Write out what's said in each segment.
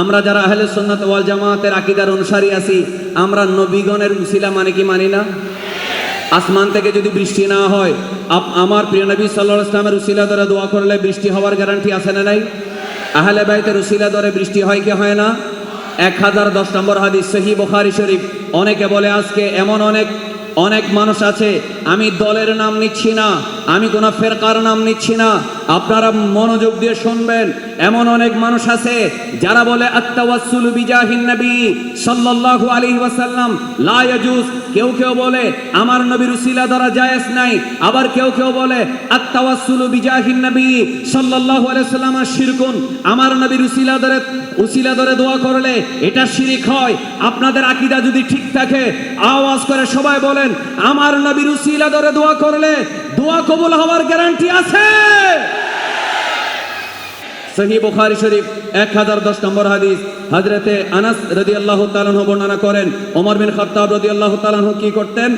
আমরা যারা আহলে সুন্নাত ওয়াল জামাতের আকিদার অনুসারী আছি, আমরা নবীগণের উসিলা মানে কি মানি না? আসমান থেকে যদি বৃষ্টি না হয় আমার প্রিয় নবী সাল্লাহ ইসলামের উসিলা ধরে দোয়া করলে বৃষ্টি হওয়ার গ্যারান্টি আছে না নাই? আহলে বাইতের উসিলা ধরে বৃষ্টি হয় কি হয় না? এক হাজার দশ নম্বর হাদিস সহি বখারি শরীফ। অনেকে বলে, আজকে এমন অনেক অনেক মানুষ আছে, আমি দলের নাম নিচ্ছি না। আমি কোনো ফেরকার নাম নিচ্ছি না। আপনারা মনোযোগ দিয়ে শুনবেন। এমন অনেক মানুষ আছে, যারা বলে আত্তাওয়াসুল বিজাহিন নবী সাল্লাল্লাহু আলাইহি ওয়াসাল্লাম। লা ইয়াজুজ। কেউ কেউ বলে, আমার নবীর উসিলা দ্বারা জায়েজ নাই। আবার কেউ কেউ বলে আত্তাওয়াসুল বিজাহিন নবী সাল্লাল্লাহু আলাইহি ওয়াসাল্লাম শিরকুন। আমার নবীর উসিলা ধরে উসিলা ধরে দোয়া করলে এটা শিরিক হয়। আপনাদের আকীদা যদি ঠিক থাকে, আওয়াজ করে সবাই বলেন, আমার নবীর উসিলা ধরে দোয়া করলে দোয়া কবুল হওয়ার গ্যারান্টি আছে? সহি বুখারি শরীফ, এক হাজার দশ নম্বর হাদিস। হাজরতে আনাস রদি আল্লাহ তালাহ বর্ণনা করেন, ওমর বিন খত্তাব রদি আল্লাহ তালাহ কি করতেন?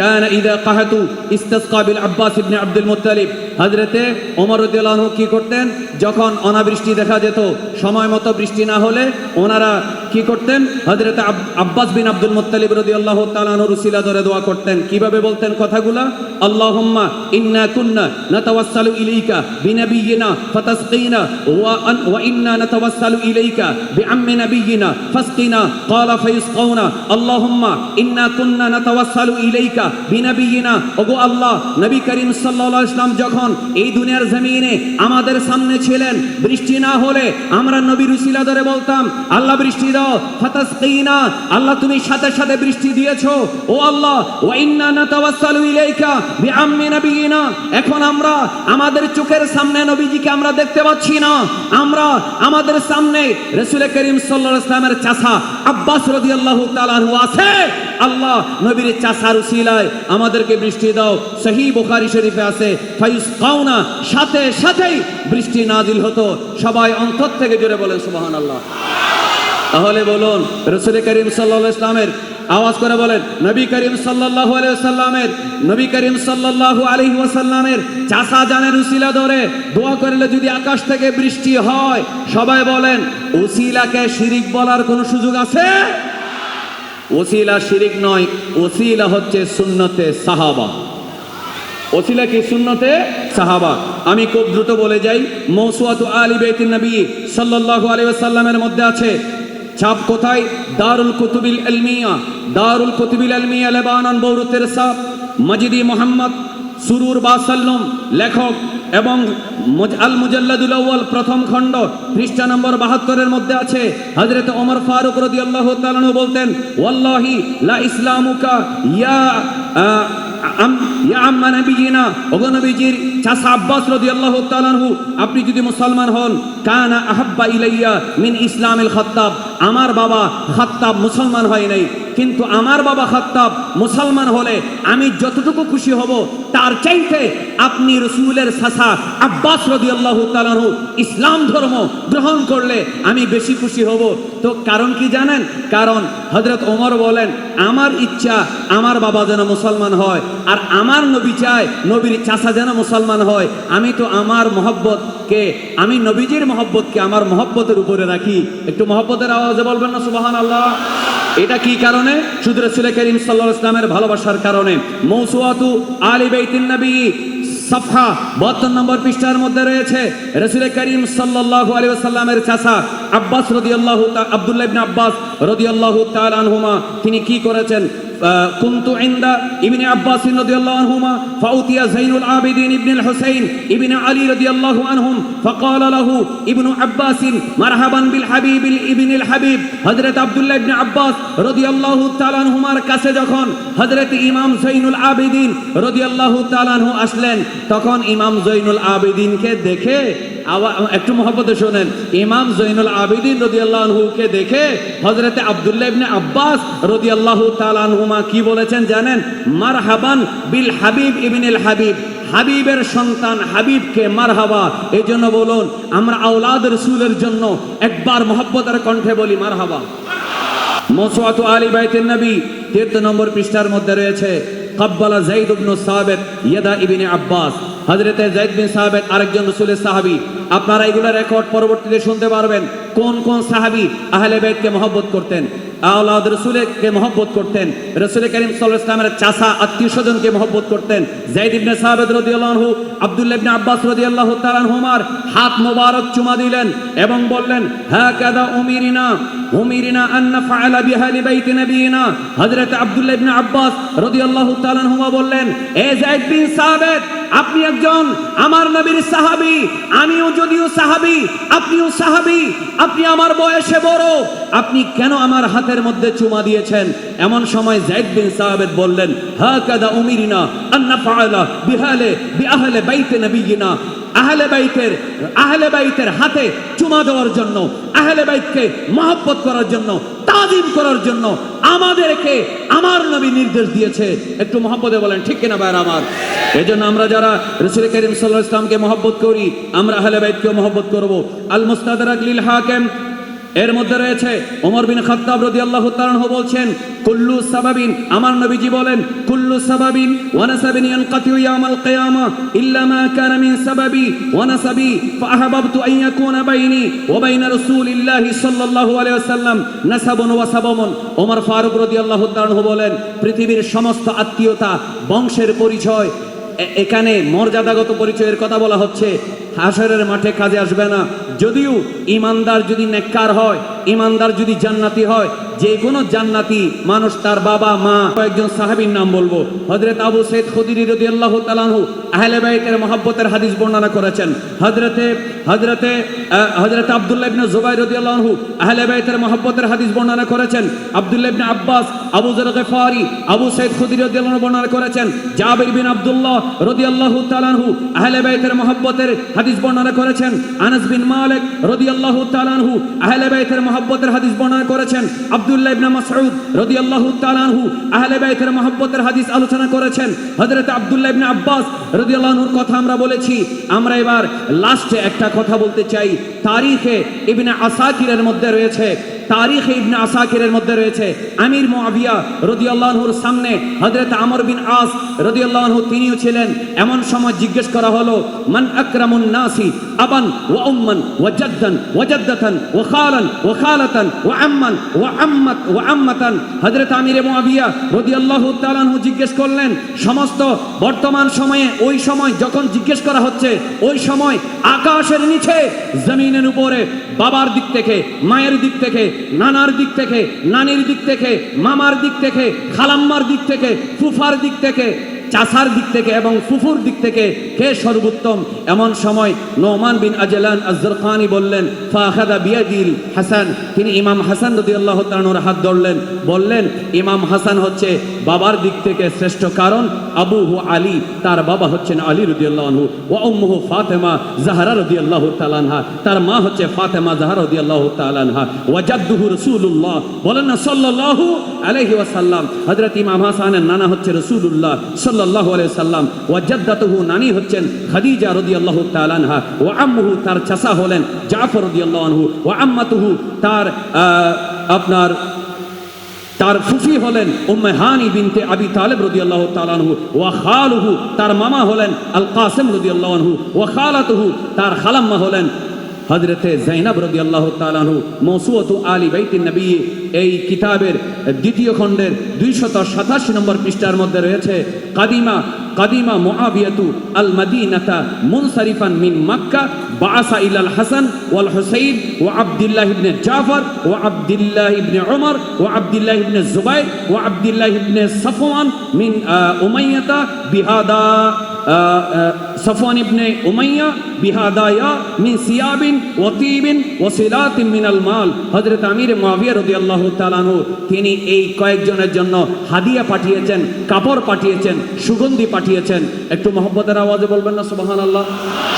কান ইদা কাহাতু ইস্তাসকা বিল আব্বাস ইবনে আব্দুল মুত্তালিব হযরতে ওমর রাদিয়াল্লাহু কি করতেন? যখন অনাবৃষ্টি দেখা যেত, সময় মতো বৃষ্টি না হলে ওনারা কি করতেন? হযরতে আব্বাস বিন আব্দুল মুত্তালিব রাদিয়াল্লাহু তাআলা আনহু রুসিলা ধরে দোয়া করতেন। কীভাবে বলতেন কথাগুলা? আল্লাহুম্মা ইন্না কুন্না নাতাওয়াসসালু ইলাইকা বিনাবিয়িনা ফাতাসকিনা ওয়া আন, ওয়া ইন্না নাতাওয়াসসালু ইলাইকা বিআম্মি নাবিয়িনা ফাসকিনা। ক্বালা ফায়ুসকাউনা, আল্লাহুম্মা ইন্না কুন্না নাতাওয়াসসালু ইলাইকা ওগো আল্লাহ, নবী করিম ওয়াসাল্লাম যখন এই দুনিয়ার জমিনে আমাদের সামনে ছিলেন, বৃষ্টি না হলে আমরা নবীর উসিলা ধরে বলতাম, আল্লাহ বৃষ্টি দাও আল্লাহ তুমি সাথে সাথে বৃষ্টি ও আল্লাহ ইন্না ইলাইকা এখন আমরা আমাদের চোখের সামনে নবীজিকে আমরা দেখতে পাচ্ছি না। আমরা আমাদের সামনে রাসূল করিম আলাইহি ওয়াসাল্লামের চাচা আব্বাস তাআলা আনহু আছে। আল্লাহ নবীর চাচার উসিলায় আমাদেরকে বৃষ্টি দাও। বুখারী শরীফে আছে ফাইস সাথে সাথেই বৃষ্টি হতো। সবাই অন্তর থেকে বলেন, সুবহানাল্লাহ। তাহলে বলুন, রসুল করিম সাল্লাহ ইসলামের আওয়াজ করে বলেন, নবী করিম সাল্লাল্লাহু নবী করিম সাল্লাল্লাহু চাষা জানের উসিলা ধরে দোয়া করলে যদি আকাশ থেকে বৃষ্টি হয়, সবাই বলেন, উসিলাকে শিরিক বলার কোনো সুযোগ আছে? ওসিলা শিরিক নয়, ওসিলা হচ্ছে সুন্নতে সাহাবা। ওসিলা কি সুন্নতে? সাহাবা। আমি খুব দ্রুত বলে যাই, মৌসুয়াত আলী বেতিন নবী সাল্লাল্লাহু আলাইহি ওয়াসাল্লামের মধ্যে আছে। ছাপ কোথায়? দারুল কুতুবিল আলমিয়া দারুল কুতুবিল আলমিয়া লেবানন বৌরুতের সাপ, মজিদি মোহাম্মদ সুরুর বাসাল্লম লেখক এবং আল মুজাল্লাদুল আউয়াল প্রথম খণ্ড, পৃষ্ঠা নম্বর বাহাত্তরের মধ্যে আছে। হজরত ওমর ফারুক রাদিয়াল্লাহু তাআলা আনহু বলতেন, ওয়াল্লাহি লা ইসলামুকা ইয়া আপনি যদি মুসলমান হন, কানা আহাব্বা ইলাইয়া মিন ইসলামিল খাত্তাব। আমার বাবা খাত্তাব মুসলমান হয় নাই। কিন্তু আমার বাবা খাত্তাব মুসলমান হলে আমি যতটুকু খুশি হব, তার চাইতে আপনি রসুলের সাসা আব্বাস রাদিয়াল্লাহু তাআলা আনহু ইসলাম ধর্ম গ্রহণ করলে আমি বেশি খুশি হব। তো কারণ কি জানেন? কারণ হযরত ওমর বলেন, আমার ইচ্ছা আমার বাবা যেন মুসলমান হয়, আর আমার নবী চায় নবীর চাচা যেন মুসলমান হয়। আমি তো আমার মহব্বতকে, আমি নবীজির মহব্বতকে আমার মহব্বতের উপরে রাখি। একটু মহব্বতের আওয়াজে বলবেন না সুবাহান আল্লাহ এটা কি কারণে? শুধু রসুল করিম সাল্লাহ ইসলামের ভালোবাসার কারণে। মৌসুয়াতু আলী বেতিন নবী সফা বাহাত্তর নম্বর পৃষ্ঠার মধ্যে রয়েছে রসুল করিম সাল্লাল্লাহু আলাইহি ওয়াসাল্লামের চাচা আব্বাস রাদিয়াল্লাহু আব্দুল্লাহ ইবনে আব্বাস রাদিয়াল্লাহু তাআলা আনহুমা। তিনি কি করেছেন? কুন্তু ইন্দা ইবনে আব্বাস রাদিয়াল্লাহু আনহুমা ফাউতিয়া যাইনুল আবিদিন ইবনে হুসাইন ইবনে আলী রাদিয়াল্লাহু আনহুম فقال له ابن عباس مرحبا بالحبيب ابن الحبيب হযরত আব্দুল্লাহ ইবনে আব্বাস রাদিয়াল্লাহু তাআলা আনহুমার কাছে যখন হযরত ইমাম জৈনুল আবেদিন রাদিয়াল্লাহু তাআলা আনহু আসলেন, তখন ইমাম জৈনুল আবেদিনকে দেখে একটু মহব্বতে শোনেন, ইমাম জৈনুল আবেদিন রদিয়াল্লাহকে দেখে হজরতে আবদুল্লাহ ইবনে আব্বাস রদিয়াল্লাহু তাআলা আনহুম কি বলেছেন জানেন? মারহাবান বিল হাবিব ইবনুল হাবিব। হাবিবের সন্তান হাবিবকে মারহাবা। এই জন্য বলুন, আমরা আওলাদ রসুলের জন্য একবার মহব্বতের কণ্ঠে বলি মারহাবা। মসওয়াতু আলী বাইতের নবী তীর্থ নম্বর পৃষ্ঠার মধ্যে রয়েছে, কব্বালা জাইদ ইবনু ইয়াদা আব্বাস। জাইদ বিন আরেকজন আপনারা এগুলো রেকর্ড পরবর্তীতে শুনতে পারবেন। কোন কোন সাহাবি আহলে বেদকে মহব্বত করতেন? আওলাদ রসুলকে মহব্বত করতেন। রসুল করিম সাল ইসলামের চাষা, আত্মীয় স্বজনকে মহব্বত করতেন। জাইদ ইবনে সাহাবেদ রদি আল্লাহ আব্দুল্লাহ ইবনে আব্বাস রাদিয়াল্লাহু তাআলা হুমার হাত মোবারক চুমা দিলেন এবং বললেন হ্যাঁ কেদা উমিরিনা উমিরিনা আন নাফআলা বিহালি বাইতি নবিয়িনা। হযরত আব্দুল্লাহ ইবনে আব্বাস রাদিয়াল্লাহু তাআলা আনহুমা বললেন, এ জাইদ বিন সাহাবেদ আপনি একজন আমার নবীর সাহাবী, আমিও যদিও সাহাবী, আপনিও সাহাবি, আপনি আমার বয়সে বড়। আপনি কেন আমার হাতের মধ্যে চুমা দিয়েছেন? এমন সময় জাইদ বিন সাহাবেদ বললেন, হাকাদা উমিরিনা আন নাফআলা বিহালে বিআহলে বাইতি নবিয়িনা। আহলে বাইতের আহলে বাইতের হাতে চুমা দেওয়ার জন্য, আহলে বাইতকে মহব্বত করার জন্য, তাজিম করার জন্য আমাদেরকে আমার নবী নির্দেশ দিয়েছে। একটু মহব্বতে বলেন, ঠিক কিনা ভাইয়ের আমার? এই জন্য আমরা যারা রসুল করিম সাল্লাহ ইসলামকে মহব্বত করি, আমরা আহলে বাইতকেও মহব্বত করব। আল মুস্তাদ হাকিম এর মধ্যে রয়েছে ওমর বিন খাত্তাব রাদিয়াল্লাহু তাআলা বলছেন, কুল্লু সাবাবিন আমার নবীজি বলেন, কুল্লু সাবাবিন, ওয়া নাসাবিন ইয়ানকাতিউ ইয়াউমাল কিয়ামা, ইল্লা মা কানা মিন সাবাবি, ওয়া নাসাবি, ফাআহবাবতু আন ইয়াকুনা বাইনি, ওয়া বাইনা রাসূলিল্লাহি সাল্লাল্লাহু আলাইহি ওয়াসাল্লাম নাসাবুন ওয়া সাবামুন ওমর ফারুক রাদিয়াল্লাহু তাআলা আনহু বলেন, পৃথিবীর সমস্ত আত্মীয়তা বংশের পরিচয় এখানে মর্যাদাগত পরিচয়ের কথা বলা হচ্ছে হাসরের মাঠে কাজে আসবে না। যদিও ইমানদার যদি নেককার হয় ইমানদার যদি জান্নাতি হয় যে কোনো জান্নাতি মানুষ তার বাবা মা কয়েকজন সাহাবীর নাম বলব। হযরত আবু সৈয়দ খুদরি রাদিয়াল্লাহু তাআলা আনহু আহলে বাইতের মহব্বতের হাদিস বর্ণনা করেছেন। হযরতে আহ, হযরত আব্দুল্লাহ ইবনে জুবাইর রাদিয়াল্লাহু আনহু আহলে বাইতের মহব্বতের হাদিস বর্ণনা করেছেন। আব্দুল্লাহ ইবনে আব্বাস আবু যর গফারি আবু সৈয়দ খুদরি রাদিয়াল্লাহু আনহু বর্ণনা করেছেন। জাবির বিন আব্দুল্লাহ রাদিয়াল্লাহু তাআলা আনহু আহলে বাইতের মহব্বতের হাদিস বর্ণনা করেছেন আনাস বিন মালিক রাদিয়াল্লাহু তাআলা আনহু, আহলে বাইতের মহব্বতের হাদিস বর্ণনা করেছেন। আব্দুল্লাহ ইবনে মাসউদ রাদিয়াল্লাহু তাআলা আনহু, আহলে বাইতের মহব্বতের হাদিস আলোচনা করেছেন। হযরত আব্দুল্লাহ ইবনে আব্বাস রাদিয়াল্লাহু আনহুর কথা আমরা বলেছি। আমরা এবার লাস্টে একটা কথা বলতে চাই। তারিখে ইবনে আসাকিরের মধ্যে রয়েছে। তারিখ ইবনে আসাকিরের মধ্যে রয়েছে। আমির মুআবিয়া রাদিয়াল্লাহু আনহুর সামনে হযরত আমর বিন আস রাদিয়াল্লাহু তিনিও ছিলেন। এমন সময় জিজ্ঞেস করা হলো, মান আকরামুন নাসি আবান ওয়া উম্মান ওয়া জাদ্দান ওয়া জাদ্দাতান ওয়া খালান ওয়া খালাতান ওয়া আম্মান ওয়া আম্মাত ওয়া আম্মাতান? হযরত আমির মুআবিয়া রাদিয়াল্লাহু তাআলা জিজ্ঞেস করলেন, সমস্ত বর্তমান সময়ে, ওই সময় যখন জিজ্ঞেস করা হচ্ছে, ওই সময় আকাশের নিচে, জমিনের উপরে, বাবার দিক থেকে, মায়ের দিক থেকে নানার দিক থেকে, নানির দিক থেকে, মামার দিক থেকে, খালাম্মার দিক থেকে, ফুফার দিক থেকে চাষার দিক থেকে এবং ফুফুর দিক থেকে কে সর্বোত্তম? এমন সময় নোমান বিন আজলান আজরখানি বললেন ফাহাদা বিয়াদিল হাসান। তিনি ইমাম হাসান রদি আল্লাহ তানোর হাত ধরলেন, বললেন, ইমাম হাসান হচ্ছে বাবার দিক থেকে শ্রেষ্ঠ কারণ। আবু হু আলী, তার বাবা হচ্ছেন আলী রদি আল্লাহু ও উম্মুহু ফাতেমা জাহারা রদি আল্লাহ তালানহা তার মা হচ্ছে ফাতেমা জাহারা রদি আল্লাহ তালানহা ওয়াজাদ্দুহু রসুল্লাহ বলেন না, সাল্লাল্লাহু আলাইহি ওয়াসাল্লাম। হযরত ইমাম হাসানের নানা হচ্ছে রসুল্লাহ সাল্লাল্লাহু আলাইহি সাল্লাম ওয়াজাদ্দাতুহু নানি হচ্ছেন খাদিজা রাদিয়াল্লাহু তাআলা আনহা ওয়া আম্মুহু তার চাচা হলেন জাফর রাদিয়াল্লাহু আনহু ওয়া আম্মাতুহু তার আপনার তার ফুফি হলেন উম্মে হানি বিনতে আবি তালেব রাদিয়াল্লাহু তাআলা আনহু ওয়া খালুহু তার মামা হলেন আল কাসিম রাদিয়াল্লাহু ওয়া খালাতুহু তার খালাম্মা হলেন হযরতে যায়নাব রাদিয়াল্লাহু তাআলা আনহু মওসুয়াতু আলি বাইতিন নবী, এই কিতাবের দ্বিতীয় খণ্ডের 287 নম্বর পৃষ্ঠার মধ্যে রয়েছে, কাদিমা কাদিমা মুআবিয়াতু আল মাদিনাতা মুনসারিফান মিন মক্কা, বাআসা ইলাল হাসান ওয়াল হুসাইন ওয়া আব্দুল্লাহ ইবনে জাফর ওয়া আব্দুল্লাহ ইবনে উমর ওয়া আব্দুল্লাহ ইবনে জুবাইর ওয়া আব্দুল্লাহ ইবনে সাফওয়ান মিন উমাইয়াতা বিহাদা সাফওয়ান ইবনে উমাইয়া, বিহাদায়া, মিন সিয়াবিন ওয়া তিবিন ওয়া সিলাতিন মিনাল মাল। হযরত আমির মুয়াবিয়া রাদিয়াল্লাহু তাআলা আনহু, তিনি এই কয়েকজনের জন্য হাদিয়া পাঠিয়েছেন, কাপড় পাঠিয়েছেন, সুগন্ধি পাঠিয়েছেন। একটু মহব্বতের আওয়াজে বলবেন না, সুবহানাল্লাহ?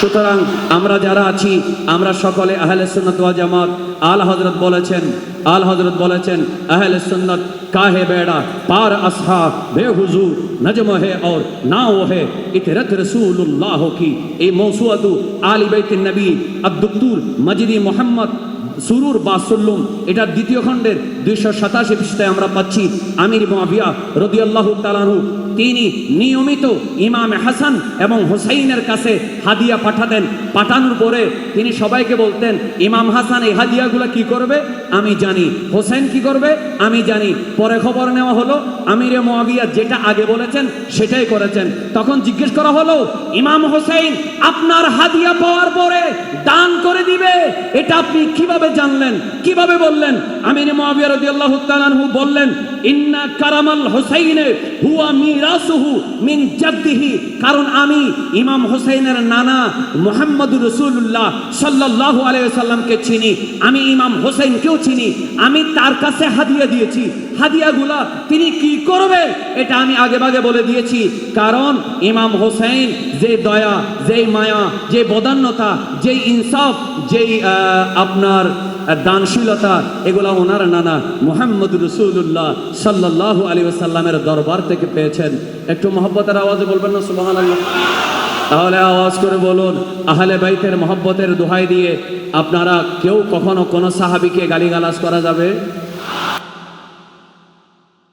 সুতরাং আমরা যারা আছি, আমরা সকলে আহলে সুন্নাত ওয়াল জামাত। আল হযরত বলেছেন, আল হযরত বলেছেন, আহলে সুন্নাত কাহে বেড়া, পার আসহা বেহুজুর নজম হে और নাও হে ইতরত রসুল্লাহ কি? এই মৌসুয়াতু আলী বাইতের নবী আব্দুল মজিদি মোহাম্মদ সুরুর বা বাসুল্লুম। এটা দ্বিতীয় খণ্ডের দুইশো সাতাশি পৃষ্ঠায় আমরা পাচ্ছি। আমির মাভিয়া আল্লাহ তালানহু তিনি নিয়মিত ইমাম হাসান এবং হুসাইনের কাছে হাদিয়া পাঠাতেন। পাঠানোর পরে তিনি সবাইকে বলতেন, ইমাম হাসান, এই হাদিয়াগুলো কি করবে? আমি জানি। হোসেন কি করবে? আমি জানি। পরে খবর নেওয়া হলো, আমিরে মোয়াবিয়া যেটা আগে বলেছেন, সেটাই করেছেন। তখন জিজ্ঞেস করা হলো, ইমাম হোসেন, আপনার হাদিয়া পাওয়ার পরে দান করে দিবে? এটা আপনি কীভাবে জানলেন? কীভাবে বললেন? আমিরে মোয়াবিয়া তাআলা আনহু বললেন, ইন্না কারামাল হোসাইনে হুয়া মিরাসুহু মিন জাদ্দিহি, কারণ আমি ইমাম হোসেনের নানা মুহাম্মদুর রাসূলুল্লাহ সাল্লাল্লাহু আলাইহি সাল্লামকে চিনি, আমি ইমাম হোসেনকেও চিনি, আমি তার কাছে হাদিয়া দিয়েছি। হাদিয়াগুলা তিনি কি করবে, এটা আমি আগে ভাগে বলে দিয়েছি। কারণ ইমাম হোসেন যে দয়া যেই মায়া, যে বদান্যতা যেই ইনসাফ, যেই আপনার দানশীলতা, এগুলা ওনার নানা মোহাম্মদ রসুল্লাহ সাল্লাহ আলী সাল্লামের দরবার থেকে পেয়েছেন। একটু মহব্বতের আওয়াজে বলবেন না সুবাহান তাহলে আওয়াজ করে বলুন, আহলে বাইতের মহব্বতের দোহাই দিয়ে আপনারা কেউ কখনো কোনো সাহাবিকে গালিগালাজ করা যাবে?